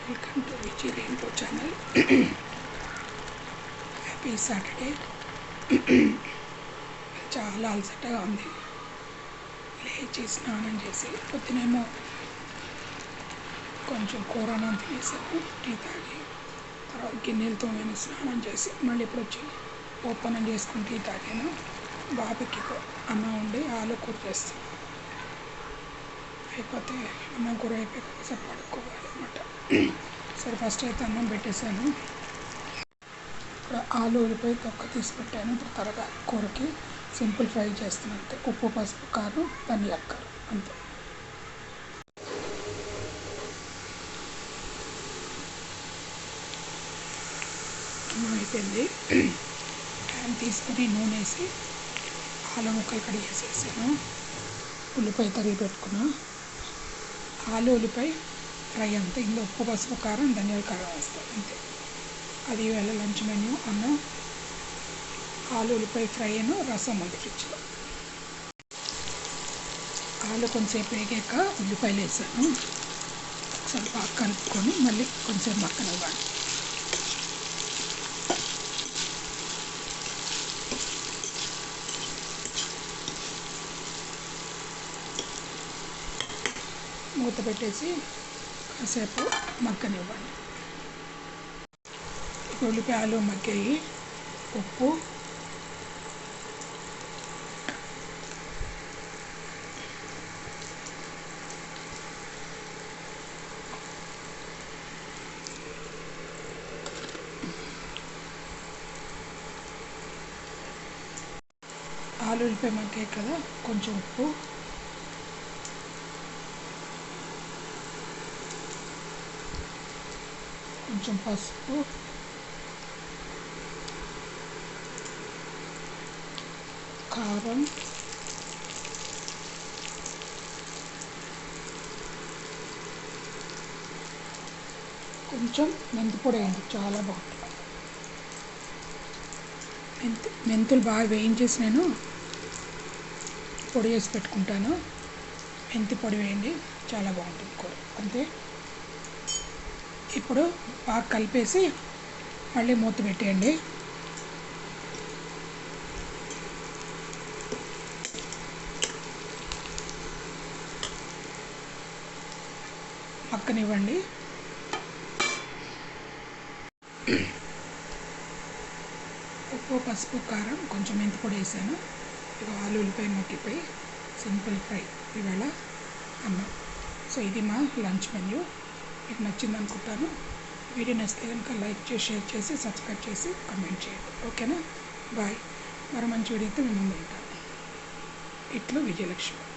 Welcome to Viji rainbow channel happy Saturday చాలా అలసటగా ఉంది. లేచి స్నానం చేసి పొద్దునేమో కొంచెం కూరను తినేసాను టీ తాగి తర్వాత గిన్నెలతో నేను స్నానం చేసి మళ్ళీ ఇప్పుడు వచ్చి ఓపెన్ చేసుకుని టీ తాగాను. బాబుకి అన్నం ఉండి ఆలు కూర చేస్తాను. అయిపోతే అన్నం కూర అయిపోయి సార్ పడుకోవాలి అనమాట సరే ఫస్ట్ అయితే అన్నం పెట్టేశాను. ఇక్కడ ఆలు ఉల్లిపాయ తొక్క తీసి పెట్టాను ఇప్పుడు త్వరగా కూరకి. సింపుల్ ఫ్రై చేస్తున్నాను అంతే. ఉప్పు పసుపు కారం ధనియాల కారం అంతే. అయిపోయింది. ప్యాన్ తీసుకుని నూనె వేసి ఆలు ముక్కలు కడిగేసేసాను. ఉల్లిపాయ తరిగి పెట్టుకున్నా. ఆలు ఉల్లిపాయ ఫ్రై అంతే ఇందులో ఉప్పు పసుపు కారం ధనియాల కారం వేస్తాం అంతే. అది వేళ లంచ్ మెన్యూ అన్నం ఆలు ఉల్లిపాయ ఫ్రై అను రసం ఉంది ఫ్రిడ్జ్లో. ఆలు కొంచెంసేపు వేగాక ఉల్లిపాయలు వేసాను ఒకసారి బాగా కలుపుకొని మళ్ళీ కొంచెం మక్కనివ్వండి మూత పెట్టేసి కాసేపు మగ్గనివ్వండి. ఉల్లిపాయలు మగ్గాయి. ఉప్పు. ఆలు ఉల్లిపాయ మగ్గాయి కదా కొంచెం ఉప్పు. కొంచెం పసుపు కారం కొంచెం మెంతిపొడి వేయండి చాలా బాగుంటుంది. మెంతు మెంతులు బాగా వేయించేసి నేను పొడి చేసి పెట్టుకుంటాను. మెంతి పొడి వేయండి చాలా బాగుంటుంది కూర. అంతే. ఇప్పుడు బాగా కలిపేసి మళ్ళీ మూత పెట్టేయండి. పక్కనివ్వండి. ఉప్పు పసుపు కారం కొంచెం మెంతి పొడి వేసాను. ఇక ఆలు ఉల్లిపాయ మగ్గిపోయి సింపుల్ ఫ్రై. ఇవాళ అన్నం. సో ఇది మా లంచ్ మెన్యూ. మీకు నచ్చింది అనుకుంటాను. వీడియో నచ్చితే కనుక లైక్ చేసి షేర్ చేసి సబ్స్క్రైబ్ చేసి కమెంట్ చేయండి. ఓకేనా? బాయ్. మరో మంచి వీడియోతో మేము ముందు ఉంటాను. ఇట్లు విజయలక్ష్మి.